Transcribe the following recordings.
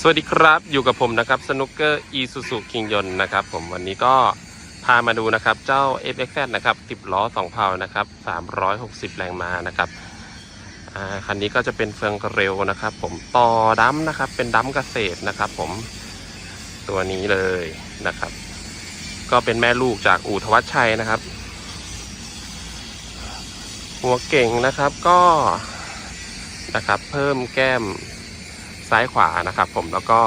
สวัสดีครับอยู่กับผมนะครับสนุกเกอร์อีซูซูคิงยนนะครับผมวันนี้ก็พามาดูนะครับเจ้า f x z นะครับ10ล้อ2เพานะครับ360 แรงม้านะครับคันนี้ก็จะเป็นเฟืองเร็วนะครับ ผมต่อดัมนะครับ เป็นดัมเกษตรนะครับ ผมตัวนี้เลยนะครับ ก็เป็นแม่ลูกจากอู่ทวัชชัยนะครับ หัวเก่งนะครับก็นะครับ เพิ่มแก้ม ซ้ายขวานะครับผมแล้วก็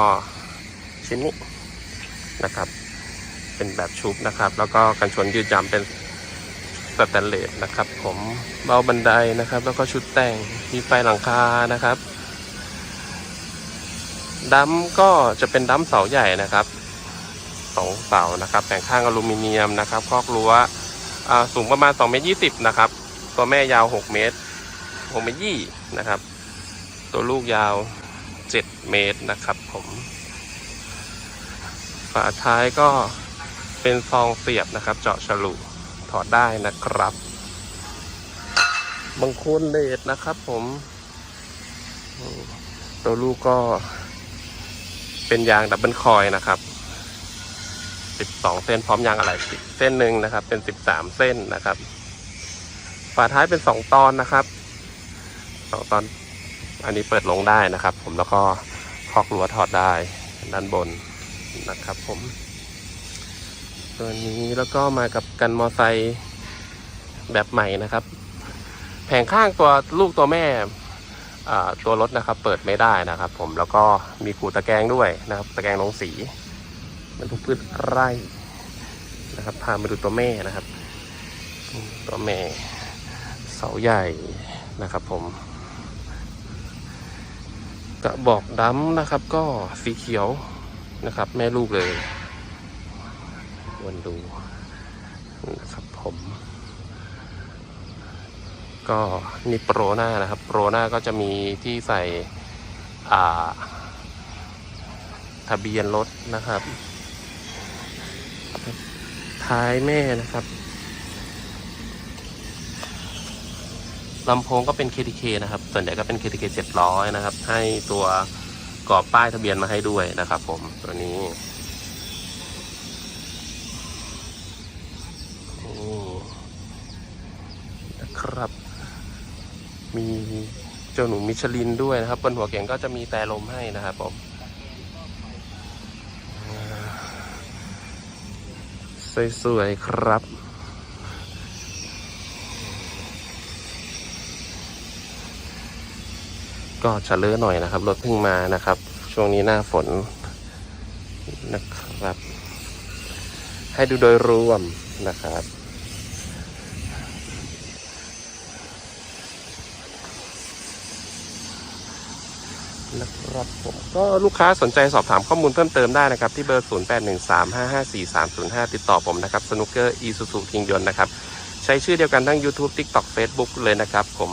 ชิ้นนี้นะครับ เป็นแบบชุบนะครับ แล้วก็กันชนยืดยำเป็นสแตนเลสนะครับ ผมเบาบันไดนะครับ แล้วก็ชุดแต่งมีไฟหลังคานะครับดัมก็จะเป็นดัมเสาใหญ่นะครับสองเสานะครับแต่งข้างอลูมิเนียมนะครับคอกรั้วอ่าสูงประมาณ2เมตร20นะครับ ตัวแม่ยาว 6 เมตร6เมตรยี่นะครับ ตัวลูกยาว 7 เมตรนะครับผม ฝาท้ายก็เป็นซองเสียบนะครับ เจาะฉลุถอดได้นะครับบางโคนเลดนะครับผมตัวลูกก็เป็นยางดับเบิลคอยนะครับ 12 เส้นพร้อมยางอะไรเส้นหนึ่งนะครับ เป็น 13 เส้นนะครับ ฝาท้ายเป็น 2 ตอนนะครับสองตอน อันนี้เปิดลงได้นะครับ ผมแล้วก็คอกรั้วถอดได้ด้านบนนะครับ ผม ตัวนี้แล้วก็มากับกันมอไซค์แบบใหม่นะครับ แผงข้างตัวลูกตัวแม่ตัวรถนะครับ เปิดไม่ได้นะครับ ผมแล้วก็มีกูตะแกรงด้วยนะครับ ตะแกรงลงสีมันทุกพืชไร่นะครับ พามาดูตัวแม่นะครับ ตัวแม่เสาใหญ่นะครับ ผม กระบอกดำนะครับ ก็สีเขียวนะครับ แม่ลูกเลยวนดูนะครับผม ก็นี่โปรหน้านะครับ โปรหน้าก็จะมีที่ใส่อ่า ทะเบียนรถนะครับ ท้ายแม่นะครับ ลำโพงก็เป็น KTK นะครับ ส่วนใหญ่ก็เป็น KTK 700 นะครับ ให้ตัวกรอบป้ายทะเบียนมาให้ด้วยนะครับผมตัวนี้นี่นะครับ มีเจ้าหนูมิชลินด้วยนะครับบนหัวเก่งก็จะมีแต่ลมให้นะครับผมสวยๆครับ ก็จะเลอะหน่อยนะครับรถเพิ่งมานะครับ ช่วงนี้หน้าฝนนะครับ ให้ดูโดยรวมนะครับ นะครับผมก็ลูกค้าสนใจสอบถามข้อมูลเพิ่มเติมได้นะครับ ที่เบอร์ 0813554305 ติดต่อผมนะครับสนุกเกอร์อีซูซูคิงยนนะครับ ใช้ชื่อเดียวกันทั้ง YouTube TikTok Facebook เลยนะครับผม